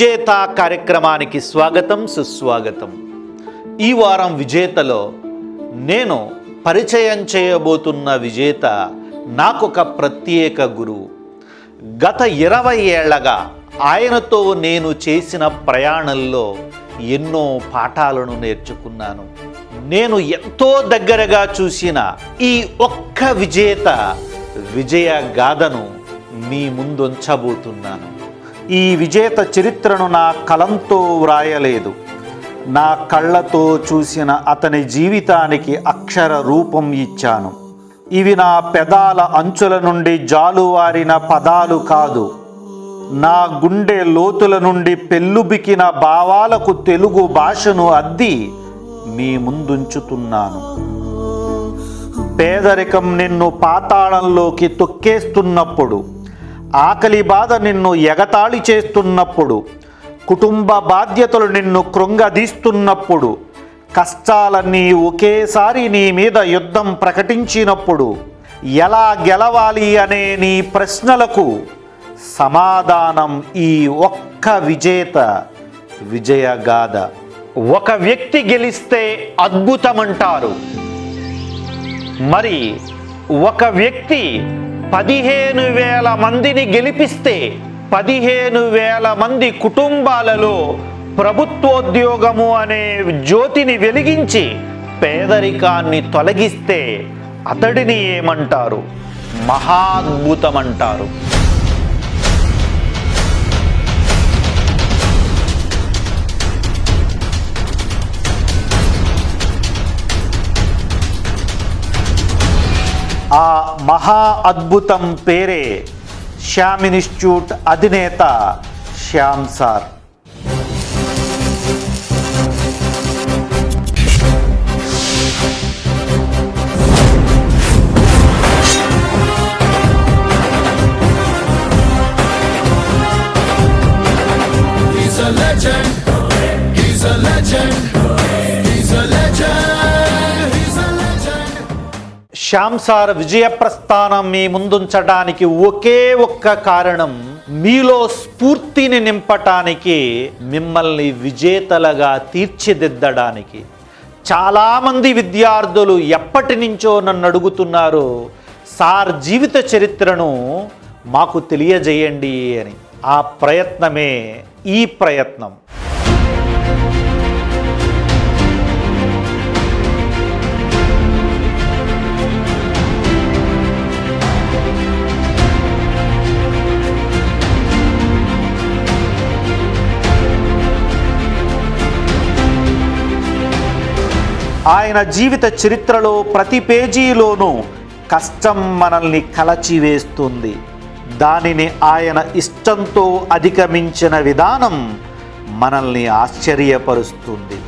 విజేత కార్యక్రమానికి స్వాగతం సుస్వాగతం. ఈ వారం విజేతలో నేను పరిచయం చేయబోతున్న విజేత నాకొక ప్రత్యేక గురువు. గత ఇరవై ఏళ్ళగా ఆయనతో నేను చేసిన ప్రయాణంలో ఎన్నో పాఠాలను నేర్చుకున్నాను. నేను ఎంతో దగ్గరగా చూసిన ఈ ఒక్క విజేత విజయ గాథను మీ ముందుంచబోతున్నాను ఈ విజేత చరిత్రను నా కలంతో వ్రాయలేదు. నా కళ్ళతో చూసిన అతని జీవితానికి అక్షర రూపం ఇచ్చాను. ఇవి నా పెదాల అంచుల నుండి జాలువారిన పదాలు కాదు. నా గుండె లోతుల నుండి పెళ్ళుబికిన భావాలకు తెలుగు భాషను అద్ది మీ ముందుంచుతున్నాను. పేదరికం నిన్ను పాతాళంలోకి తొక్కేస్తున్నప్పుడు ఆకలి బాధ నిన్ను ఎగతాళి చేస్తున్నప్పుడు కుటుంబ బాధ్యతలు నిన్ను కృంగదీస్తున్నప్పుడు కష్టాలన్నీ ఒకేసారి నీ మీద యుద్ధం ప్రకటించినప్పుడు ఎలా గెలవాలి అనే నీ ప్రశ్నలకు సమాధానం ఈ ఒక్క విజేత విజయగాథ. ఒక వ్యక్తి గెలిస్తే అద్భుతమంటారు. మరి ఒక వ్యక్తి పదిహేను వేల మందిని గెలిపిస్తే పదిహేను వేల మంది కుటుంబాలలో ప్రభుత్వోద్యోగము అనే జ్యోతిని వెలిగించి పేదరికాన్ని తొలగిస్తే అతడిని ఏమంటారు? మహాద్భుతమంటారు. ఆ మహా అద్భుతం పేరే శ్యామ్ ఇన్స్టిట్యూట్ అధినేత శ్యామ్ సార్ శ్యామ్ సార్ విజయ ప్రస్థానం మీ ముందుంచడానికి ఒకే ఒక్క కారణం మీలో స్ఫూర్తిని నింపటానికి మిమ్మల్ని విజేతలుగా తీర్చిదిద్దడానికి. చాలామంది విద్యార్థులు ఎప్పటి నుంచో నన్ను అడుగుతున్నారు సార్ జీవిత చరిత్రను మాకు తెలియజేయండి అని. ఆ ప్రయత్నమే ఈ ప్రయత్నం. ఆయన జీవిత చరిత్రలో ప్రతి పేజీలోనూ కష్టం మనల్ని కలచివేస్తుంది. దానిని ఆయన ఇష్టంతో అధిగమించిన విధానం మనల్ని ఆశ్చర్యపరుస్తుంది.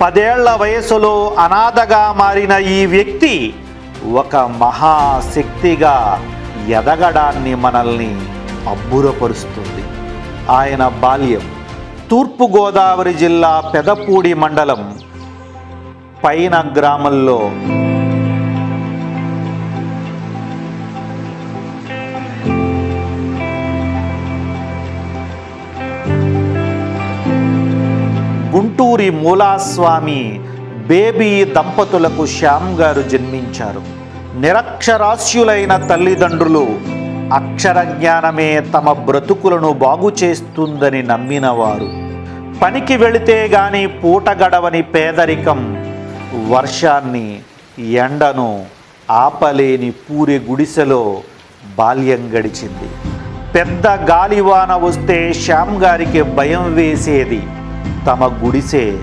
పదేళ్ళ వయసులో అనాథగా మారిన ఈ వ్యక్తి ఒక మహాశక్తిగా ఎదగడాన్ని మనల్ని అబ్బురపరుస్తుంది. ఆయన బాల్యం తూర్పుగోదావరి జిల్లా పెదపూడి మండలం పైన గ్రామంలో గుంటూరి మూలాస్వామి బేబీ దంపతులకు శ్యామ్ గారు జన్మించారు. నిరక్షరాస్యులైన తల్లిదండ్రులు అక్షర జ్ఞానమే తమ బ్రతుకులను బాగు చేస్తుందని నమ్మినవారు. పనికి వెళితే గాని పూట గడవని పేదరికం వర్షాన్ని ఎండను ఆపలేని పూరి గుడిసెలో బాల్యం గడిచింది. పెద్ద గాలివాన వస్తే శ్యామ్ గారికి భయం వేసేది తమ గుడిసె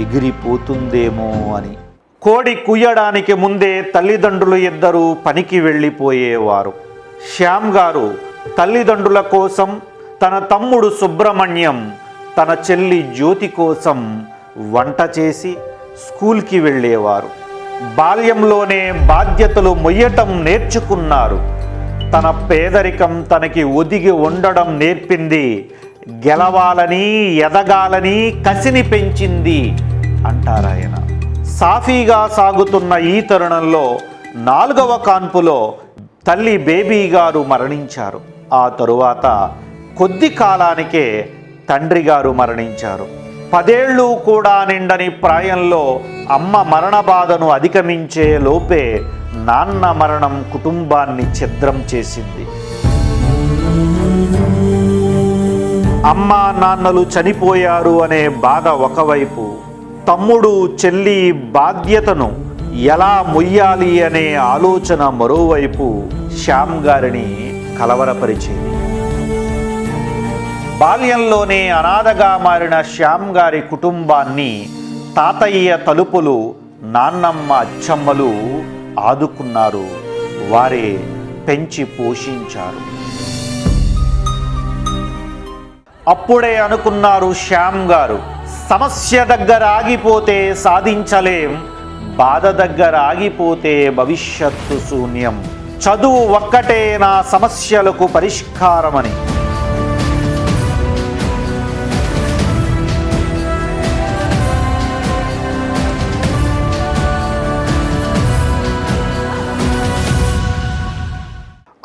ఎగిరిపోతుందేమో అని. కోడి కుయ్యడానికి ముందే తల్లిదండ్రులు ఇద్దరూ పనికి వెళ్ళిపోయేవారు. శ్యామ్ గారు తల్లిదండ్రుల కోసం తన తమ్ముడు సుబ్రహ్మణ్యం తన చెల్లి జ్యోతి కోసం వంట చేసి స్కూల్కి వెళ్ళేవారు. బాల్యంలోనే బాధ్యతలు మొయ్యటం నేర్చుకున్నారు. తన పేదరికం తనకి ఒదిగి ఉండడం నేర్పింది. గెలవాలని ఎదగాలని కసిని పెంచింది అంటారాయన సాఫీగా సాగుతున్న ఈ తరుణంలో నాలుగవ కాన్పులో తల్లి బేబీ గారు మరణించారు. ఆ తరువాత కొద్ది కాలానికే తండ్రి గారు మరణించారు. పదేళ్ళు కూడా నిండని ప్రాయంలో అమ్మ మరణ బాధను అధిగమించే లోపే నాన్న మరణం కుటుంబాన్ని ఛిద్రం చేసింది. అమ్మ నాన్నలు చనిపోయారు అనే బాధ ఒకవైపు తమ్ముడు చెల్లి బాధ్యతను ఎలా మొయ్యాలి అనే ఆలోచన మరోవైపు శ్యామ్ గారిని కలవరపరిచింది. బాల్యంలోనే అనాథగా మారిన శ్యామ్ గారి కుటుంబాన్ని తాతయ్య తలుపులు నాన్నమ్మ అచ్చమ్మలు ఆదుకున్నారు. వారే పెంచి పోషించారు. అప్పుడే అనుకున్నారు శ్యామ్ గారు సమస్య దగ్గర ఆగిపోతే సాధించలేం బాధ దగ్గర ఆగిపోతే భవిష్యత్తు శూన్యం. చదువు ఒక్కటే నా సమస్యలకు పరిష్కారమని.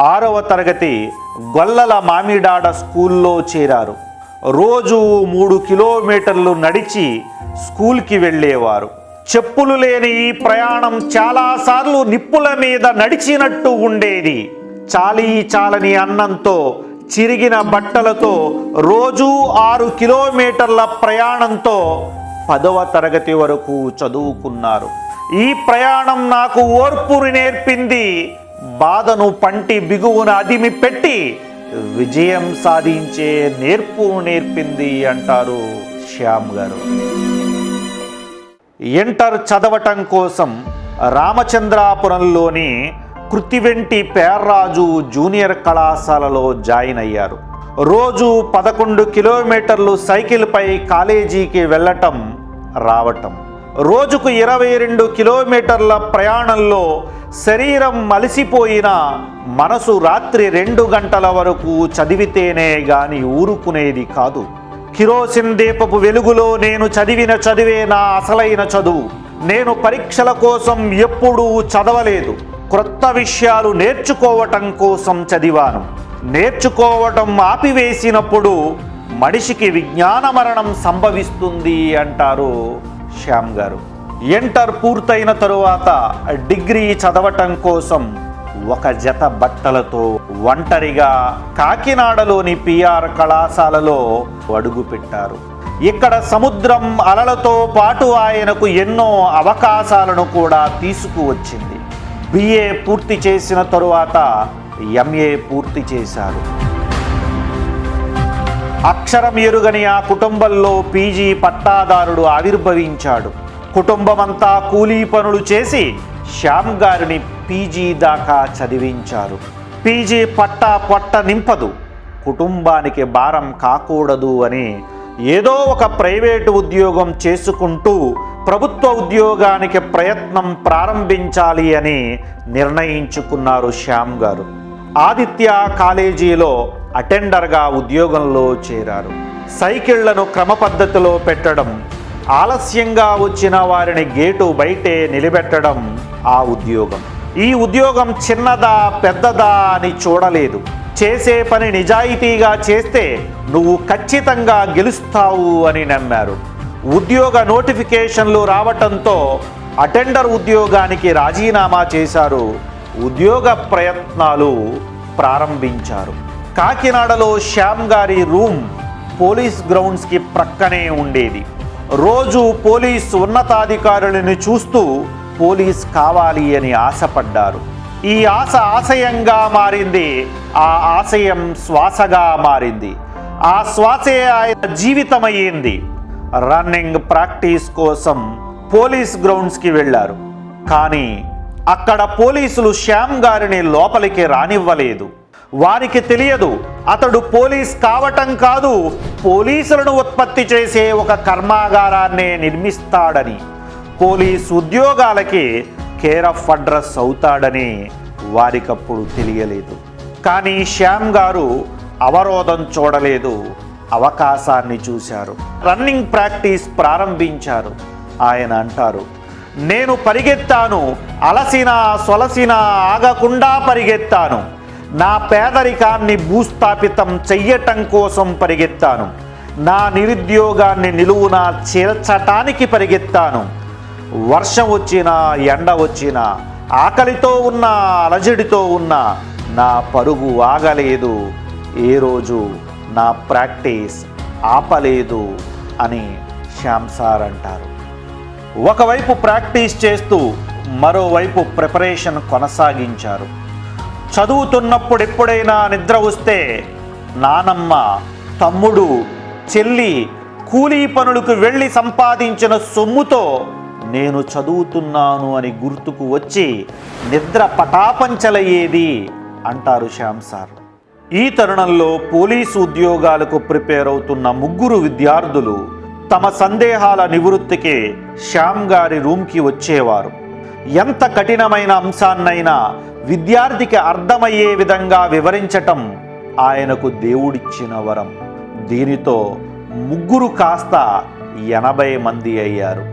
ఆరవ తరగతి గొల్లల మామిడాడ స్కూల్లో చేరారు. రోజు మూడు కిలోమీటర్లు నడిచి స్కూల్కి వెళ్ళేవారు. చెప్పులు లేని ఈ ప్రయాణం చాలాసార్లు నిప్పుల మీద నడిచినట్టు ఉండేది. చాలీ చాలని అన్నంతో చిరిగిన బట్టలతో రోజూ ఆరు కిలోమీటర్ల ప్రయాణంతో పదవ తరగతి వరకు చదువుకున్నారు. ఈ ప్రయాణం నాకు ఓర్పుని నేర్పింది బాధను పంటి బిగువున అదిమి పెట్టి విజయం సాధించే నేర్పు నేర్పింది అంటారు శ్యామ్ గారు. ఇంటర్ చదవటం కోసం రామచంద్రాపురంలోని కృతివెంటి పేర్రాజు జూనియర్ కళాశాలలో జాయిన్ అయ్యారు. రోజు పదకొండు కిలోమీటర్లు సైకిల్పై కాలేజీకి వెళ్ళటం రావటం. రోజుకు ఇరవై రెండు కిలోమీటర్ల ప్రయాణంలో శరీరం మలిసిపోయిన మనసు రాత్రి రెండు గంటల వరకు చదివితేనే గాని ఊరుకునేది కాదు. కిరోసిన్ దీపపు వెలుగులో నేను చదివిన చదివే నా అసలైన చదువు. నేను పరీక్షల కోసం ఎప్పుడూ చదవలేదు. క్రొత్త విషయాలు నేర్చుకోవటం కోసం చదివాను. నేర్చుకోవటం ఆపివేసినప్పుడు మనిషికి విజ్ఞాన మరణం సంభవిస్తుంది అంటారు శ్యామ్ గారు. ఇంటర్ పూర్తయిన తరువాత డిగ్రీ చదవటం కోసం ఒక జత బట్టలతో ఒంటరిగా కాకినాడలోని పిఆర్ కళాశాలలో అడుగుపెట్టారు ఇక్కడ సముద్రం అలలతో పాటు ఆయనకు ఎన్నో అవకాశాలను కూడా తీసుకువచ్చింది బిఏ పూర్తి చేసిన తరువాత ఎంఏ పూర్తి చేశారు. అక్షరం ఎరుగని ఆ కుటుంబంలో పీజీ పట్టాదారుడు ఆవిర్భవించాడు. కుటుంబమంతా కూలీ పనులు చేసి శ్యామ్ గారిని పీజీ దాకా చదివించారు. పీజీ పట్టా పొట్ట నింపదు కుటుంబానికి భారం కాకూడదు అని ఏదో ఒక ప్రైవేటు ఉద్యోగం చేసుకుంటూ ప్రభుత్వ ఉద్యోగానికి ప్రయత్నం ప్రారంభించాలి అని నిర్ణయించుకున్నారు శ్యామ్ గారు. ఆదిత్య కాలేజీలో అటెండర్గా ఉద్యోగంలో చేరారు. సైకిళ్ళను క్రమ పద్ధతిలో పెట్టడం ఆలస్యంగా వచ్చిన వారిని గేటు బయటే నిలబెట్టడం ఆ ఉద్యోగం. ఈ ఉద్యోగం చిన్నదా పెద్దదా అని చూడలేదు. చేసే పని నిజాయితీగా చేస్తే నువ్వు ఖచ్చితంగా గెలుస్తావు అని నమ్మారు. ఉద్యోగ నోటిఫికేషన్లు రావటంతో అటెండర్ ఉద్యోగానికి రాజీనామా చేశారు ఉద్యోగ ప్రయత్నాలు ప్రారంభించారు. కాకినాడలో శ్యామ్ గారి రూమ్ పోలీస్ గ్రౌండ్స్కి ప్రక్కనే ఉండేది. రోజు పోలీస్ ఉన్నతాధికారులను చూస్తూ పోలీస్ కావాలి అని ఆశపడ్డారు. ఈ ఆశ ఆశయంగా మారింది ఆ ఆశయం శ్వాసగా మారింది. ఆ శ్వాసే ఆయన జీవితమయ్యింది. రన్నింగ్ ప్రాక్టీస్ కోసం పోలీస్ గ్రౌండ్స్కి వెళ్ళారు. కానీ అక్కడ పోలీసులు శ్యామ్ గారిని లోపలికి రానివ్వలేదు. వారికి తెలియదు అతడు పోలీస్ కావటం కాదు పోలీసులను ఉత్పత్తి చేసే ఒక కర్మాగారాన్నే నిర్మిస్తాడని పోలీస్ ఉద్యోగాలకి కేర్ ఆఫ్ అడ్రస్ అవుతాడని వారికప్పుడు తెలియలేదు. కానీ శ్యామ్ గారు అవరోధం చూడలేదు అవకాశాన్ని చూశారు. రన్నింగ్ ప్రాక్టీస్ ప్రారంభించారు ఆయన అంటారు. నేను పరిగెత్తాను అలసిన సొలసిన ఆగకుండా పరిగెత్తాను. నా పేదరికాన్ని భూస్థాపితం చెయ్యటం కోసం పరిగెత్తాను. నా నిరుద్యోగాన్ని నిలువున చేర్చటానికి పరిగెత్తాను. వర్షం వచ్చినా ఎండ వచ్చినా ఆకలితో ఉన్న అలజడితో ఉన్న నా పరుగు ఆగలేదు. ఏ రోజు నా ప్రాక్టీస్ ఆపలేదు అని శ్యామ్ సార్ అంటారు. ఒకవైపు ప్రాక్టీస్ చేస్తూ మరోవైపు ప్రిపరేషన్ కొనసాగించారు. చదువుతున్నప్పుడు ఎప్పుడైనా నిద్ర వస్తే నానమ్మ తమ్ముడు చెల్లి కూలీ పనులకు వెళ్ళి సంపాదించిన సొమ్ముతో నేను చదువుతున్నాను అని గుర్తుకు వచ్చి నిద్ర పటాపంచలయ్యేది అంటారు శ్యామ్ సార్. ఈ తరుణంలో పోలీసు ఉద్యోగాలకు ప్రిపేర్ అవుతున్న ముగ్గురు విద్యార్థులు తమ సందేహాల నివృత్తికి శ్యామ్ గారి రూమ్కి వచ్చేవారు. ఎంత కఠినమైన అంశాన్నైనా విద్యార్థికి అర్థమయ్యే విధంగా వివరించటం ఆయనకు దేవుడిచ్చిన వరం. దీనితో ముగ్గురు కాస్త ఎనభై మంది అయ్యారు.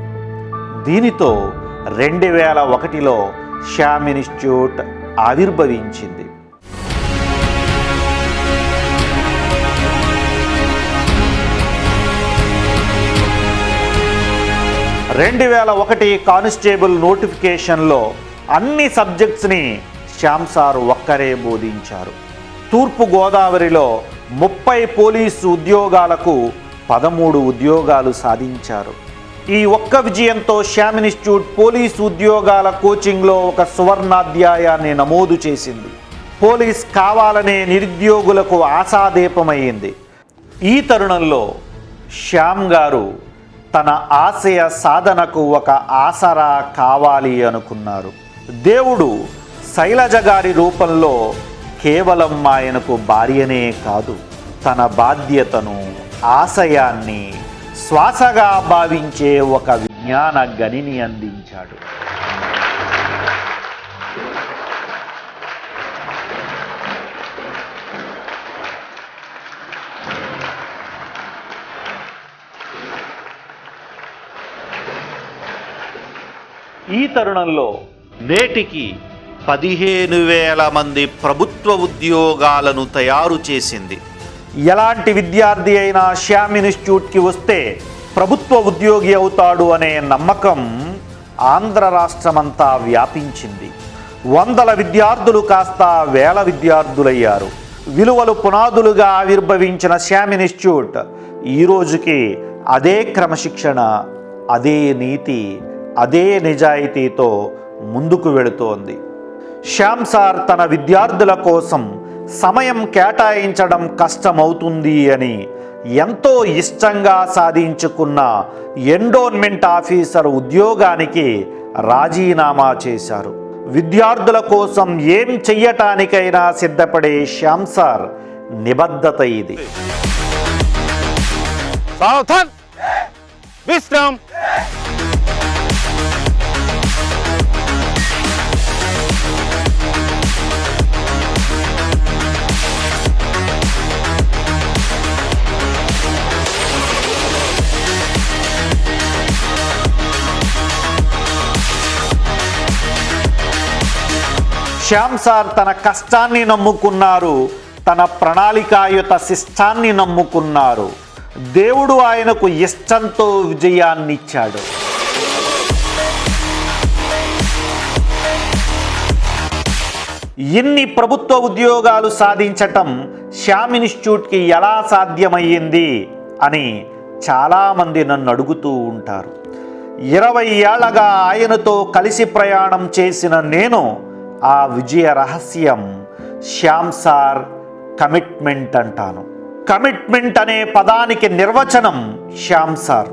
దీనితో రెండు వేల ఒకటిలో శ్యామ్ ఇన్స్టిట్యూట్ ఆవిర్భవించింది. రెండు వేల ఒకటి కానిస్టేబుల్ నోటిఫికేషన్లో అన్ని సబ్జెక్ట్స్ని శ్యామ్ సార్ ఒక్కరే బోధించారు. తూర్పు గోదావరిలో ముప్పై పోలీసు ఉద్యోగాలకు పదమూడు ఉద్యోగాలు సాధించారు. ఈ ఒక్క విజయంతో శ్యామ్ ఇన్స్టిట్యూట్ పోలీసు ఉద్యోగాల కోచింగ్లో ఒక సువర్ణాధ్యాయాన్ని నమోదు చేసింది. పోలీస్ కావాలనే నిరుద్యోగులకు ఆశాదీపమైంది. ఈ తరుణంలో శ్యామ్ గారు తన ఆశయ సాధనకు ఒక ఆసరా కావాలి అనుకున్నారు. దేవుడు శైలజ గారి రూపంలో కేవలం ఆయనకు భార్యనే కాదు తన బాధ్యతను ఆశయాన్ని శ్వాసగా భావించే ఒక విజ్ఞాన గనిని అందించాడు. ఈ తరుణంలో నేటికి పదిహేను వేల మంది ప్రభుత్వ ఉద్యోగాలను తయారు చేసింది. ఎలాంటి విద్యార్థి అయినా శ్యామ్ ఇన్స్టిట్యూట్కి వస్తే ప్రభుత్వ ఉద్యోగి అవుతాడు అనే నమ్మకం ఆంధ్ర రాష్ట్రమంతా వ్యాపించింది. వందల విద్యార్థులు కాస్త వేల విద్యార్థులయ్యారు. విలువలు పునాదులుగా ఆవిర్భవించిన శ్యామ్ ఇన్స్టిట్యూట్ ఈ రోజుకి అదే క్రమశిక్షణ అదే నీతి అదే నిజాయితీతో ముందుకు వెళుతోంది. శ్యామ్ సార్ తన విద్యార్థుల కోసం సమయం కేటాయించడం కష్టమవుతుంది అని ఎంతో ఇష్టంగా సాధించుకున్న ఎండోన్మెంట్ ఆఫీసర్ ఉద్యోగానికి రాజీనామా చేశారు. విద్యార్థుల కోసం ఏం చెయ్యటానికైనా సిద్ధపడే శ్యామ్ సార్ నిబద్ధత ఇది. విశ్రామ్! శ్యామ్ సార్ తన కష్టాన్ని నమ్ముకున్నారు తన ప్రణాళికాయుత శిష్టాన్ని నమ్ముకున్నారు. దేవుడు ఆయనకు ఇష్టంతో విజయాన్నిచ్చాడు. ఇన్ని ప్రభుత్వ ఉద్యోగాలు సాధించటం శ్యామ్ ఇన్స్టిట్యూట్కి ఎలా సాధ్యమయ్యింది అని చాలామంది నన్ను అడుగుతూ ఉంటారు. ఇరవై ఏళ్ళగా ఆయనతో కలిసి ప్రయాణం చేసిన నేను ఆ విజయ రహస్యం శ్యామ్ సార్ కమిట్మెంట్ అంటాను. కమిట్మెంట్ అనే పదానికి నిర్వచనం శ్యామ్ సార్.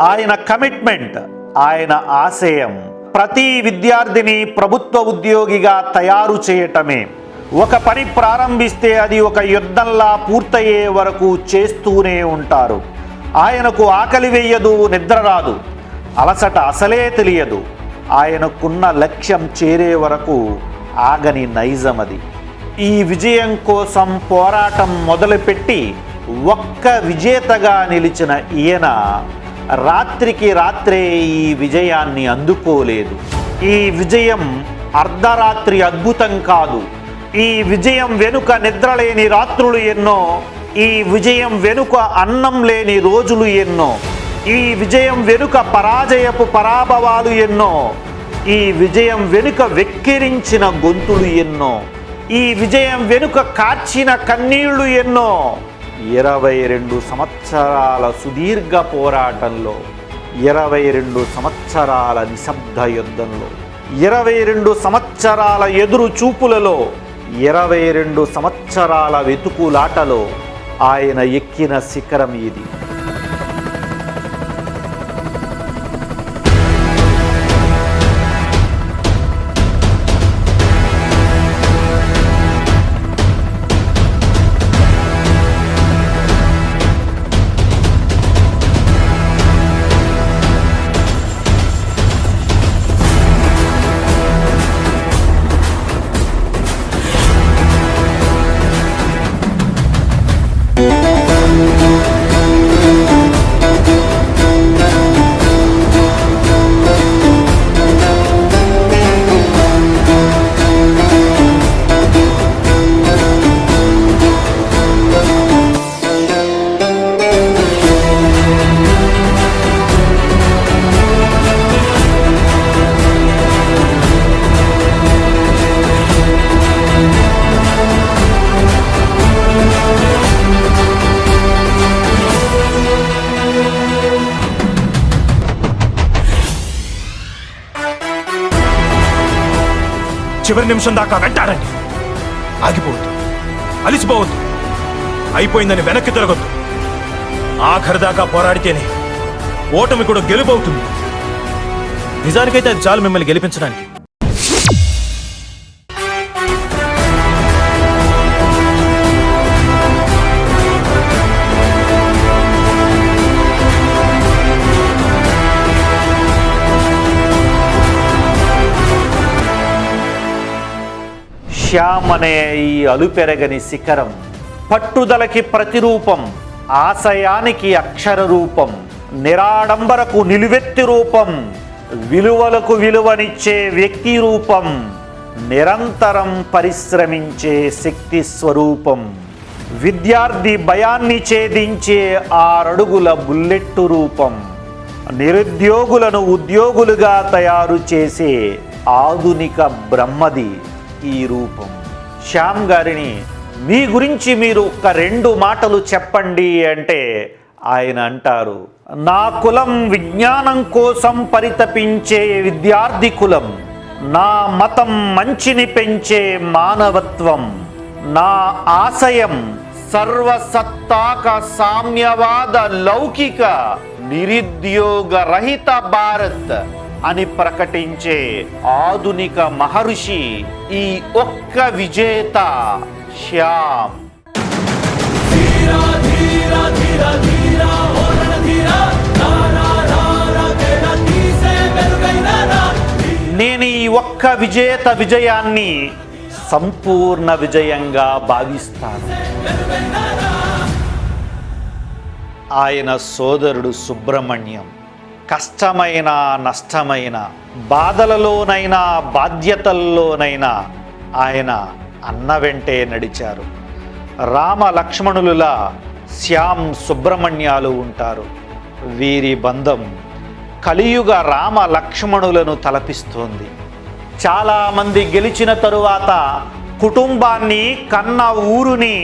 ఆయన కమిట్మెంట్ ఆయన ఆశయం ప్రతి విద్యార్థిని ప్రభుత్వ ఉద్యోగిగా తయారు చేయటమే. ఒక పని ప్రారంభిస్తే అది ఒక యుద్ధంలా పూర్తయ్యే వరకు చేస్తూనే ఉంటారు. ఆయనకు ఆకలి వేయదు నిద్ర రాదు. అలసట అసలే తెలియదు. ఆయనకున్న లక్ష్యం చేరే వరకు ఆగని నైజం అది ఈ విజయం కోసం పోరాటం మొదలుపెట్టి ఒక్క విజేతగా నిలిచిన ఈయన రాత్రికి రాత్రే ఈ విజయాన్ని అందుకోలేదు. ఈ విజయం అర్ధరాత్రి అద్భుతం కాదు. ఈ విజయం వెనుక నిద్రలేని రాత్రులు ఎన్నో ఈ విజయం వెనుక అన్నం లేని రోజులు ఎన్నో. ఈ విజయం వెనుక పరాజయపు పరాభవాలు ఎన్నో ఈ విజయం వెనుక వెక్కిరించిన గొంతులు ఎన్నో ఈ విజయం వెనుక కార్చిన కన్నీళ్ళు ఎన్నో ఇరవై రెండు సంవత్సరాల సుదీర్ఘ పోరాటంలో ఇరవై రెండు సంవత్సరాల నిశ్శబ్ద యుద్ధంలో ఇరవై రెండు సంవత్సరాల ఎదురు చూపులలో ఇరవై రెండు సంవత్సరాల వెతుకులాటలో ఆయన ఎక్కిన శిఖరం ఇది. చివరి నిమిషం దాకా వెంటారండి ఆగిపోవద్దు. అలిసిపోవద్దు. అయిపోయిందని వెనక్కి తిరగొద్దు. ఆఖరి దాకా పోరాడితేనే ఓటమి కూడా గెలుపవుతుంది. నిజానికైతే అది చాలు మిమ్మల్ని గెలిపించడానికి. శ్యామ్ అనే ఈ అలుపెరగని శిఖరం పట్టుదలకి ప్రతిరూపం ఆశయానికి అక్షర రూపం నిరాడంబరకు నిలువెత్తి రూపం విలువలకు విలువనిచ్చే వ్యక్తి రూపం నిరంతరం పరిశ్రమించే శక్తి స్వరూపం విద్యార్థి భయాన్ని ఛేదించే ఆరడుగుల బుల్లెట్టు రూపం నిరుద్యోగులను ఉద్యోగులుగా తయారు చేసే ఆధునిక బ్రహ్మది. ఈ రూపం. శ్యామ్ గారిని మీ గురించి మీరు ఒక రెండు మాటలు చెప్పండి అంటే ఆయన అంటారు. నా కులం విజ్ఞానం కోసం పరితపించే విద్యార్థి కులం. నా మతం మంచిని పెంచే మానవత్వం. నా ఆశయం సర్వసత్తాక సామ్యవాద లౌకిక నిరుద్యోగ రహిత భారత్. అని ప్రకటించే ఆధునిక మహర్షి ఈ ఒక్క విజేత శ్యామ్. నేను ఈ ఒక్క విజేత విజయాన్ని సంపూర్ణ విజయంగా భావిస్తాను. ఆయన సోదరుడు సుబ్రహ్మణ్యం. కష్టమైన నష్టమైన బాధలలోనైనా బాధ్యతల్లోనైనా ఆయన అన్న వెంటే నడిచారు. రామ లక్ష్మణులులా శ్యామ్ సుబ్రహ్మణ్యాలు ఉంటారు. వీరి బంధం కలియుగ రామ లక్ష్మణులను తలపిస్తోంది. చాలామంది గెలిచిన తరువాత కుటుంబాన్ని కన్న ఊరుని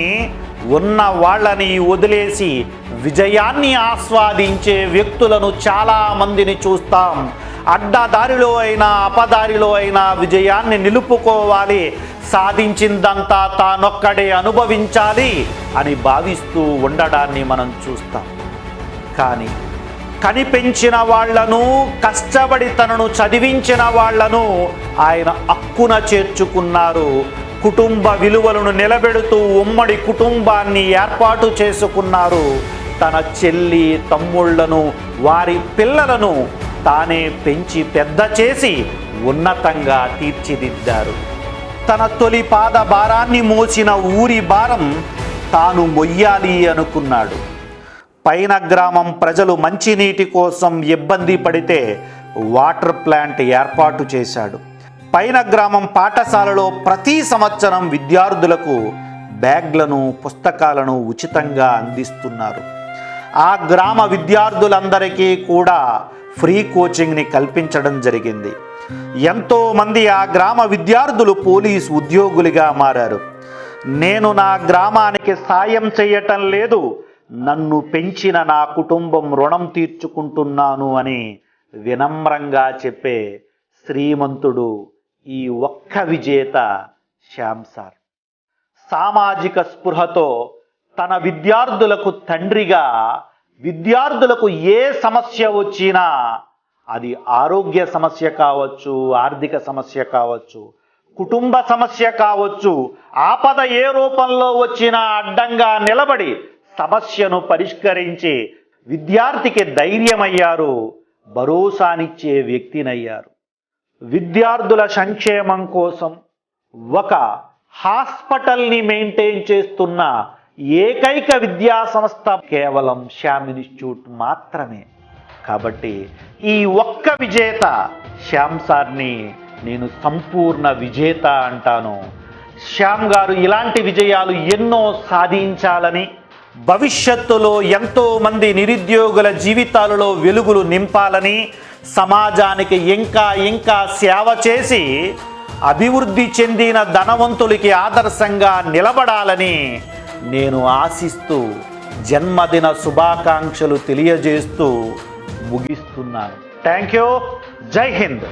ఉన్న వాళ్ళని వదిలేసి విజయాన్ని ఆస్వాదించే వ్యక్తులను చాలా మందిని చూస్తాం. అడ్డదారిలో అయినా అపదారిలో అయినా విజయాన్ని నిలుపుకోవాలి. సాధించిందంతా తానొక్కడే అనుభవించాలి అని భావిస్తూ ఉండడాన్ని మనం చూస్తాం. కానీ కనిపించిన వాళ్ళను కష్టపడి తనను చదివించిన వాళ్ళను ఆయన అక్కున చేర్చుకున్నారు. కుటుంబ విలువలను నిలబెడుతూ ఉమ్మడి కుటుంబాన్ని ఏర్పాటు చేసుకున్నారు. తన చెల్లి తమ్ముళ్ళను వారి పిల్లలను తానే పెంచి పెద్ద చేసి ఉన్నతంగా తీర్చిదిద్దారు. తన తొలి పాద భారాన్ని మోసిన ఊరి భారం తాను మొయ్యాలి అనుకున్నాడు. పైన గ్రామం ప్రజలు మంచినీటి కోసం ఇబ్బంది పడితే వాటర్ ప్లాంట్ ఏర్పాటు చేశాడు. పైన గ్రామం పాఠశాలలో ప్రతి సంవత్సరం విద్యార్థులకు బ్యాగ్లను పుస్తకాలను ఉచితంగా అందిస్తున్నారు. ఆ గ్రామ విద్యార్థులందరికీ కూడా ఫ్రీ కోచింగ్ని కల్పించడం జరిగింది. ఎంతోమంది ఆ గ్రామ విద్యార్థులు పోలీస్ ఉద్యోగులుగా మారారు. నేను నా గ్రామానికి సాయం చేయటం లేదు. నన్ను పెంచిన నా కుటుంబం రుణం తీర్చుకుంటున్నాను అని వినమ్రంగా చెప్పే శ్రీమంతుడు ఈ ఒక్క విజేత శ్యామ్ సార్. సామాజిక స్పృహతో తన విద్యార్థులకు తండ్రిగా విద్యార్థులకు ఏ సమస్య వచ్చినా అది ఆరోగ్య సమస్య కావచ్చు ఆర్థిక సమస్య కావచ్చు కుటుంబ సమస్య కావచ్చు ఆపద ఏ రూపంలో వచ్చినా అడ్డంగా నిలబడి సమస్యను పరిష్కరించి విద్యార్థికి ధైర్యమయ్యారు భరోసానిచ్చే వ్యక్తినయ్యారు. విద్యార్థుల సంక్షేమం కోసం ఒక హాస్పిటల్ని మెయింటైన్ చేస్తున్న ఏకైక విద్యా సంస్థ కేవలం శ్యామ్ ఇన్స్టిట్యూట్ మాత్రమే. కాబట్టి ఈ ఒక్క విజేత శ్యామ్ సార్ని నేను సంపూర్ణ విజేత అంటాను. శ్యామ్ గారు ఇలాంటి విజయాలు ఎన్నో సాధించాలని భవిష్యత్తులో ఎంతోమంది నిరుద్యోగుల జీవితాలలో వెలుగులు నింపాలని సమాజానికి ఇంకా ఇంకా సేవ చేసి అభివృద్ధి చెందిన ధనవంతులకి ఆదర్శంగా నిలబడాలని నేను ఆశిస్తూ జన్మదిన శుభాకాంక్షలు తెలియజేస్తూ ముగిస్తున్నాను. Thank you. జై హింద్.